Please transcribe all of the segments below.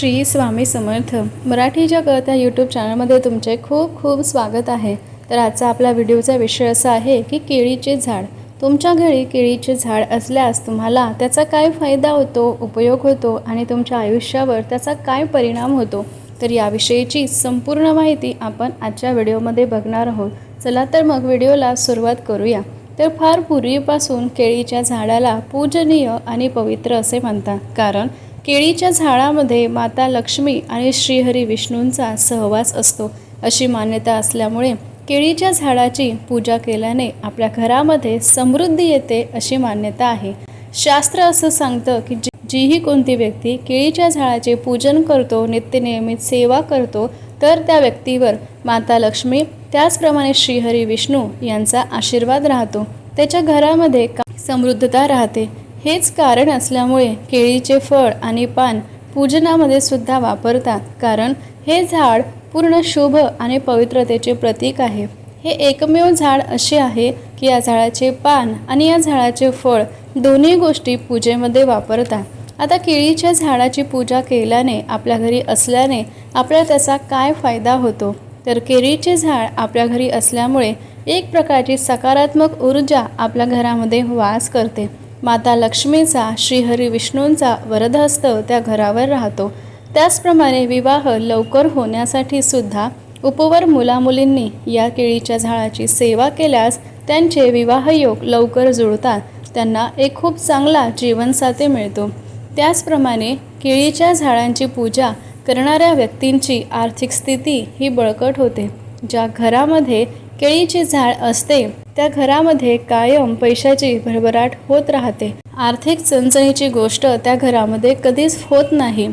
श्री स्वामी समर्थ. मराठी जगत या यूट्यूब चॅनलमध्ये तुमचे खूप खूप स्वागत आहे. तर आजचा आपला व्हिडिओचा विषय असा आहे की केळीचे झाड. तुमच्या घरी केळीचे झाड असल्यास तुम्हाला त्याचा काय फायदा होतो उपयोग होतो आणि तुमच्या आयुष्यावर त्याचा काय परिणाम होतो? तर याविषयीची संपूर्ण माहिती आपण आजच्या व्हिडिओमध्ये बघणार आहोत. चला तर मग व्हिडिओला सुरुवात करूया. तर फार पूर्वीपासून केळीच्या झाडाला पूजनीय आणि पवित्र असे म्हणतात. कारण केळीच्या झाडामध्ये माता लक्ष्मी आणि श्रीहरी विष्णूंचा सहवास असतो अशी मान्यता असल्यामुळे केळीच्या झाडाची पूजा केल्याने आपल्या घरामध्ये समृद्धी येते अशी मान्यता आहे. शास्त्र असं सांगतं की जी जीही कोणती व्यक्ती केळीच्या झाडाचे पूजन करतो नित्यनियमित सेवा करतो तर त्या व्यक्तीवर माता लक्ष्मी त्याचप्रमाणे श्रीहरी विष्णू यांचा आशीर्वाद राहतो. त्याच्या घरामध्ये का समृद्धता राहते. हेच कारण असल्यामुळे केळीचे फळ आणि पान पूजनामध्ये सुद्धा वापरतात. कारण हे झाड पूर्ण शुभ आणि पवित्रतेचे प्रतीक आहे. हे एकमेव झाड असे आहे की या झाडाचे पान आणि या झाडाचे फळ दोन्ही गोष्टी पूजेमध्ये वापरतात. आता केळीच्या झाडाची पूजा केल्याने आपल्या घरी असल्याने आपल्याला त्याचा काय फायदा होतो? तर केळीचे झाड आपल्या घरी असल्यामुळे एक प्रकारची सकारात्मक ऊर्जा आपल्या घरामध्ये वास करते. माता लक्ष्मीचा श्रीहरी विष्णूंचा वरदहस्त त्या घरावर राहतो. त्याचप्रमाणे विवाह लवकर होण्यासाठी सुद्धा उपवर मुलामुलींनी या केळीच्या झाडाची सेवा केल्यास त्यांचे विवाहयोग लवकर जुळतात. त्यांना एक खूप चांगला जीवनसाथी मिळतो. त्याचप्रमाणे केळीच्या झाडांची पूजा करणाऱ्या व्यक्तींची आर्थिक स्थिती ही बळकट होते. ज्या घरामध्ये केळीचे झाड असते त्या घरामध्ये कायम पैशाची भरभराट होत राहते. आर्थिक चणचणीची गोष्ट त्या घरामध्ये कधीच होत नाही.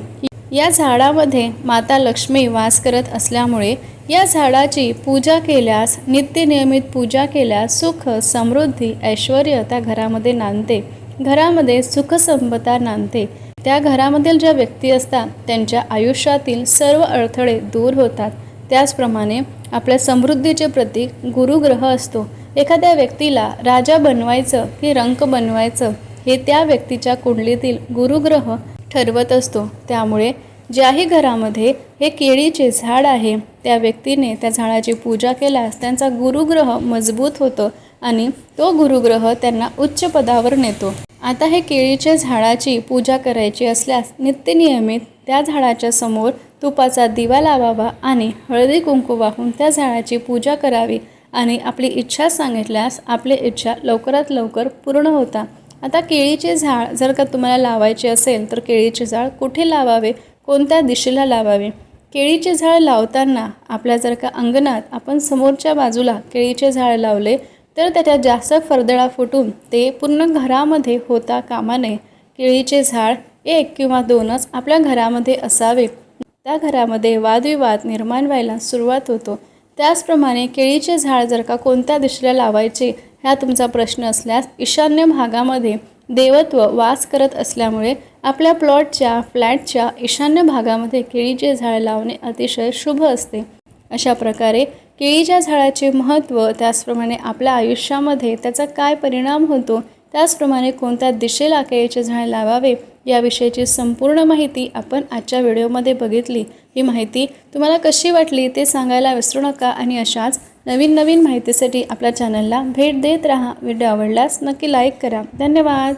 या झाडामध्ये माता लक्ष्मी वास करत असल्यामुळे या झाडाची पूजा केल्यास नित्यनियमित पूजा केल्यास सुख समृद्धी ऐश्वर त्या घरामध्ये नांदते. घरामध्ये सुखसंपदा नांदते. त्या घरामधील ज्या व्यक्ती असतात त्यांच्या आयुष्यातील सर्व अडथळे दूर होतात. त्याचप्रमाणे आपल्या समृद्धीचे प्रतीक गुरुग्रह असतो. एखाद्या व्यक्तीला राजा बनवायचं की रंक बनवायचं हे त्या व्यक्तीच्या कुंडलीतील गुरुग्रह ठरवत असतो. त्यामुळे ज्याही घरामध्ये हे केळीचे झाड आहे त्या व्यक्तीने त्या झाडाची पूजा केल्यास त्यांचा गुरुग्रह मजबूत होतं आणि तो गुरुग्रह त्यांना उच्च पदावर नेतो. आता हे केळीच्या झाडाची पूजा करायची असल्यास नित्यनियमित त्या झाडाच्या समोर तुपाचा दिवा लावावा आणि हळदी कुंकू वाहून त्या झाडाची पूजा करावी आणि आपली इच्छा सांगितल्यास आपली इच्छा लवकरात लवकर पूर्ण होता. आता केळीचे झाड जर का तुम्हाला लावायचे असेल तर केळीचे झाड कुठे लावावे? कोणत्या दिशेला लावावे? केळीचे झाड लावताना आपल्या जर का अंगणात आपण समोरच्या बाजूला केळीचे झाड लावले तर त्याच्यात जास्त फरदळा फुटून ते पूर्ण घरामध्ये होता कामा नये केळीचे झाड एक किंवा दोनच आपल्या घरामध्ये असावे. त्या घरामध्ये वादविवाद निर्माण व्हायला सुरुवात होतो. त्याचप्रमाणे केळीचे झाड जर का कोणत्या दिशेला लावायचे ह्या तुमचा प्रश्न असल्यास ईशान्य भागामध्ये देवत्व वास करत असल्यामुळे आपल्या प्लॉटच्या फ्लॅटच्या ईशान्य भागामध्ये केळीचे झाड लावणे अतिशय शुभ असते. अशा प्रकारे केळीच्या झाडाचे महत्त्व त्याचप्रमाणे आपल्या आयुष्यामध्ये त्याचा काय परिणाम होतो त्याचप्रमाणे कोणत्या दिशेला केळीचे झाड लावावे याविषयीची संपूर्ण माहिती आपण आजच्या व्हिडिओमध्ये बघितली. ही माहिती तुम्हाला कशी वाटली ते सांगायला विसरू नका आणि अशाच नवीन नवीन माहितीसाठी आपल्या चॅनलला भेट देत राहा. व्हिडिओ आवडल्यास नक्की लाईक करा. धन्यवाद!